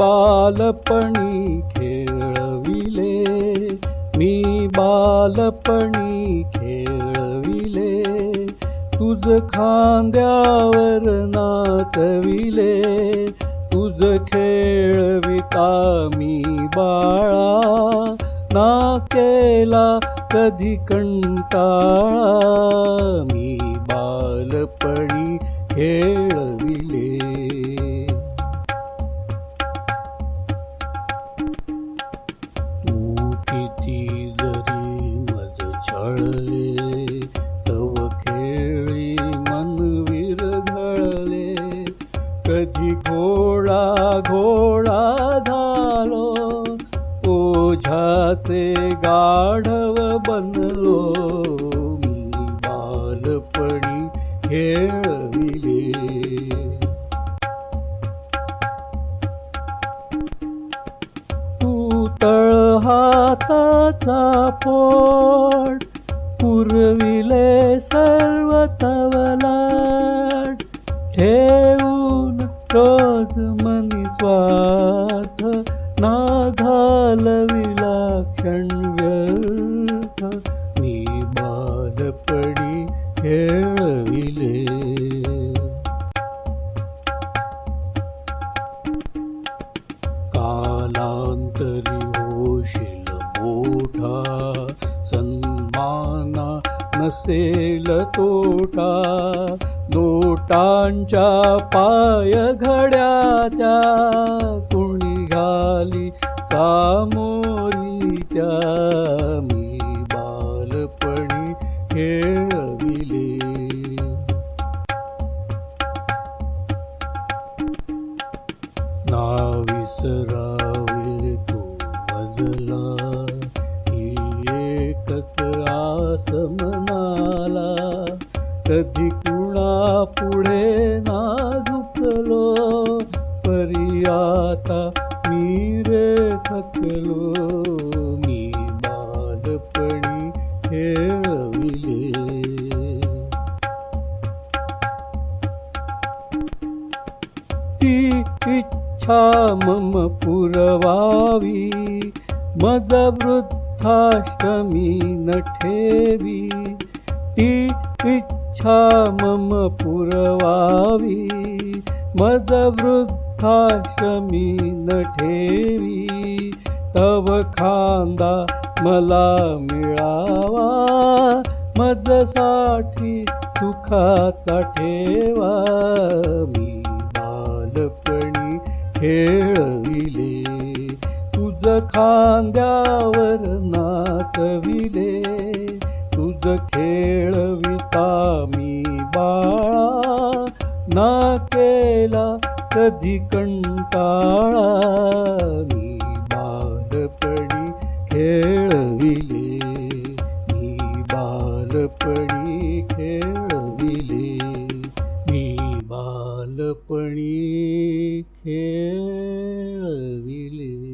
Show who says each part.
Speaker 1: बालपणी खेळविले. मी बालपणी खेळविले. तुझ खांद्यावर नाचविले. तुझ खेळविता मी बाळा. ना केला कधी कंटाळा. मी बालपणी खेळ मज तव खेळी मन विरघळले. कधी घोडा घोडा झालो ओझ्याचे गाढव बनलो. मी बालपणी खेळविले. तू तळ हाताचा पोट पुरविले सर्व तवलाट. ठेवून रोज मनी स्वार्थ. ना घालविला क्षण व्यर्थ. मी बालपणी खेळविले कालांतरी होशील मोठा. सन्माना नसेल तोटा नोटांच्या पाय घड्याच्या कुणी घाली सामोरीच्या मी बालपणी खेळविले. ना विसरावे तो मजला ही एकच मनाला. कधी कुणा पुढे ना झुकलो परी आता मी रे थकलो. मी बालपणी खेळविले. ती इच्छा मम पुरवावी. मज वृद्धाश्रमी न ठेवी ती इच्छा मम पुरवावी. मज वृद्धाष्टमी न ठेवी तव खांदा मला मिळावा. मजसाठी सुखाचा ठेवा. मी बालपणी खेळविले. तुझ खांद्यावर नाचविले तुझ खेळविता मी बाळा. ना केला कधी कंटाळा मी बालपणी खेळविले मी बालपणी खेळविले मी बालपणी खेळविले.